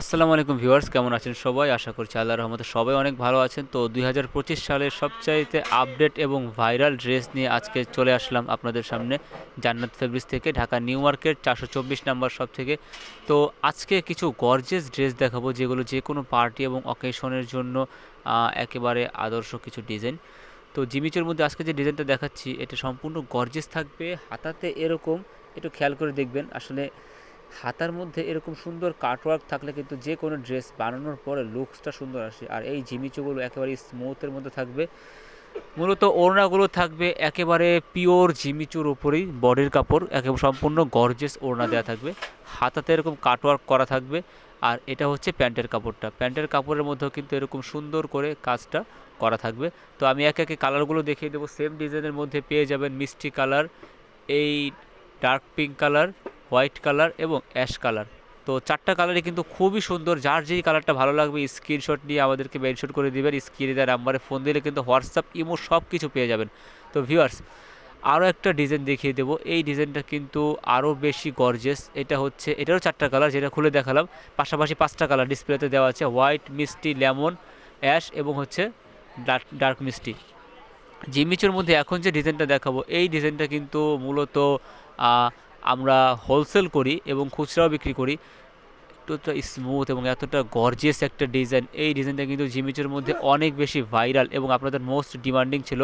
আসসালামু আলাইকুম ভিউয়ার্স, কেমন আছেন সবাই? আশা করছি আল্লাহর রহমতে সবাই অনেক ভালো আছেন। তো দুই হাজার পঁচিশ সালের সবচাইতে আপডেট এবং ভাইরাল ড্রেস নিয়ে আজকে চলে আসলাম আপনাদের সামনে জান্নাত ফেব্রিক্স থেকে ঢাকা নিউ মার্কেট, চারশো চব্বিশ নাম্বার সব থেকে। তো আজকে কিছু গর্জেস ড্রেস দেখাবো, যেগুলো যে কোনো পার্টি এবং অকেশনের জন্য একেবারে আদর্শ কিছু ডিজাইন। তো জিমিচের মধ্যে আজকে যে ডিজাইনটা দেখাচ্ছি, এটা সম্পূর্ণ গর্জেস থাকবে, হাতাতে এরকম, একটু খেয়াল করে দেখবেন। আসলে হাতার মধ্যে এরকম সুন্দর কাটওয়ার্ক থাকলে কিন্তু যে কোনো ড্রেস বানানোর পরে লুকসটা সুন্দর আসে। আর এই জিমিচোগুলো একেবারে স্মুথের মধ্যে থাকবে। মূলত ওড়নাগুলো থাকবে একেবারে পিওর জিমিচুর উপরেই বডির কাপড় একেবারে সম্পূর্ণ গর্জেস ওড়না দেওয়া থাকবে। হাতাতে এরকম কাটওয়ার্ক করা থাকবে। আর এটা হচ্ছে প্যান্টের কাপড়টা। প্যান্টের কাপড়ের মধ্যেও কিন্তু এরকম সুন্দর করে কাজটা করা থাকবে। তো আমি একে একে কালারগুলো দেখিয়ে দেবো। সেম ডিজাইনের মধ্যে পেয়ে যাবেন মিষ্টি কালার এই dark pink colour white colour এবং অ্যাশ কালার। তো চারটা কালারই কিন্তু খুবই সুন্দর। যার যেই কালারটা ভালো লাগবে স্ক্রিনশট নিয়ে আমাদেরকে মেনশন করে দিবেন। স্ক্রিনে দেওয়ার নাম্বারে ফোন দিলে কিন্তু হোয়াটসঅ্যাপ ইমো সব কিছু পেয়ে যাবেন। তো ভিউয়ার্স আরও একটা ডিজাইন দেখিয়ে দেবো। এই ডিজাইনটা কিন্তু আরও বেশি গর্জেস এটা হচ্ছে, এটারও চারটা কালার যেটা খুলে দেখালাম। পাশাপাশি পাঁচটা কালার ডিসপ্লেতে দেওয়া আছে। হোয়াইট মিষ্টি লেমন অ্যাশ এবং হচ্ছে ডার্ক মিষ্টি জিমিচুর মধ্যে এখন যে ডিজাইনটা দেখাবো, এই ডিজাইনটা কিন্তু মূলত আমরা হোলসেল করি এবং খুচরাও বিক্রি করি। এতটা স্মুথ এবং এতটা গর্জিয়াস একটা ডিজাইন এই ডিজাইনটা কিন্তু জিমিচুর মধ্যে অনেক বেশি ভাইরাল এবং আপনাদের মোস্ট ডিমান্ডিং ছিল।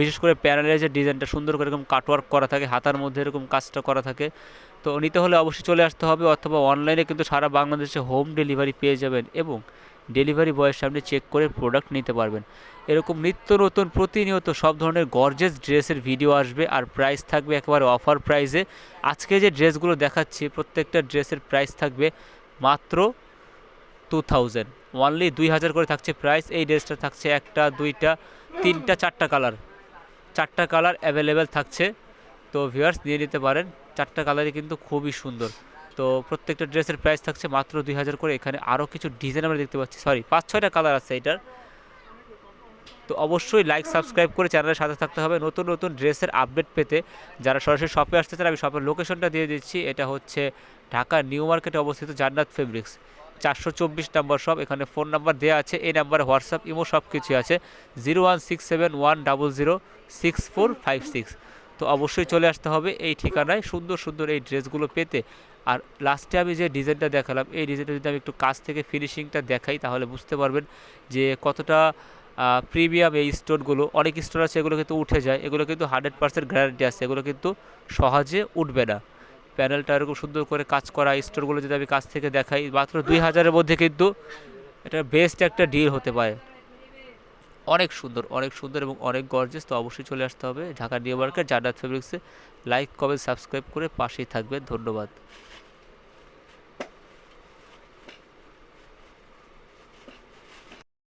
বিশেষ করে প্যানেলের যে ডিজাইনটা সুন্দর করে এরকম কাটওয়ার্ক করা থাকে, হাতার মধ্যে এরকম কাজটা করা থাকে। তো নিতে হলে অবশ্যই চলে আসতে হবে অথবা অনলাইনে কিন্তু সারা বাংলাদেশে হোম ডেলিভারি পেয়ে যাবেন এবং ডেলিভারি বয়ের সামনে চেক করে প্রোডাক্ট নিতে পারবেন। এরকম নিত্য নতুন, প্রতিনিয়ত সব ধরনের গর্জেস ড্রেসের ভিডিও আসবে আর প্রাইস থাকবে একেবারে অফার প্রাইসে আজকে যে ড্রেসগুলো দেখাচ্ছি, প্রত্যেকটা ড্রেসের প্রাইস থাকবে মাত্র টু থাউজেন্ড ওনলি দুই হাজার করে থাকছে প্রাইস এই ড্রেসটা থাকছে একটা, দুইটা, তিনটা, চারটা কালার চারটা কালার অ্যাভেলেবেল থাকছে। তো ভিউয়ার্স নিয়ে নিতে পারেন, চারটা কালারই কিন্তু খুবই সুন্দর। তো প্রত্যেকটা ড্রেসের প্রাইস থাকছে মাত্র দুই হাজার করে। এখানে আরও কিছু ডিজাইন আমরা দেখতে পাচ্ছি। সরি পাঁচ, ছয়টা কালার আছে এটার। তো অবশ্যই লাইক সাবস্ক্রাইব করে চ্যানেলের সাথে থাকতে হবে। নতুন নতুন ড্রেসের আপডেট পেতে যারা সরাসরি শপে আসতে চান, আমি শপের লোকেশনটা দিয়ে দিচ্ছি। এটা হচ্ছে ঢাকা নিউ মার্কেটে অবস্থিত জান্নাত ফেব্রিক্স চারশো চব্বিশ নাম্বার শপ এখানে ফোন নাম্বার দেওয়া আছে। এই নাম্বারে হোয়াটসঅ্যাপ ইমো সব কিছু আছে। Zero one six seven one double zero six four five six তো অবশ্যই চলে আসতে হবে এই ঠিকানায়। সুন্দর সুন্দর এই ড্রেসগুলো পেতে। আর লাস্টে আমি যে ডিজাইনটা দেখালাম, এই ডিজাইনটা যদি আমি একটু কাছ থেকে ফিনিশিংটা দেখাই, তাহলে বুঝতে পারবেন যে কতটা প্রিমিয়াম এই স্টোনগুলো অনেক স্টোন আছে, এগুলো কিন্তু উঠে যায়। এগুলো কিন্তু হান্ড্রেড পার্সেন্ট গ্যারান্টি আছে। এগুলো কিন্তু সহজে উঠবে না। প্যানেলটা এরকম সুন্দর করে কাজ করা স্টোরগুলো যদি আমি কাছ থেকে দেখাই, মাত্র দুই হাজারের মধ্যে কিন্তু এটা বেস্ট একটা ডিল হতে পারে। অনেক সুন্দর অনেক সুন্দর এবং অনেক গর্জেস তো অবশ্যই চলে আসতে হবে ঢাকা নিউ মার্কেট জান্নাত ফেব্রিক্সে লাইক কমেন্ট সাবস্ক্রাইব করে পাশেই থাকবেন। ধন্যবাদ।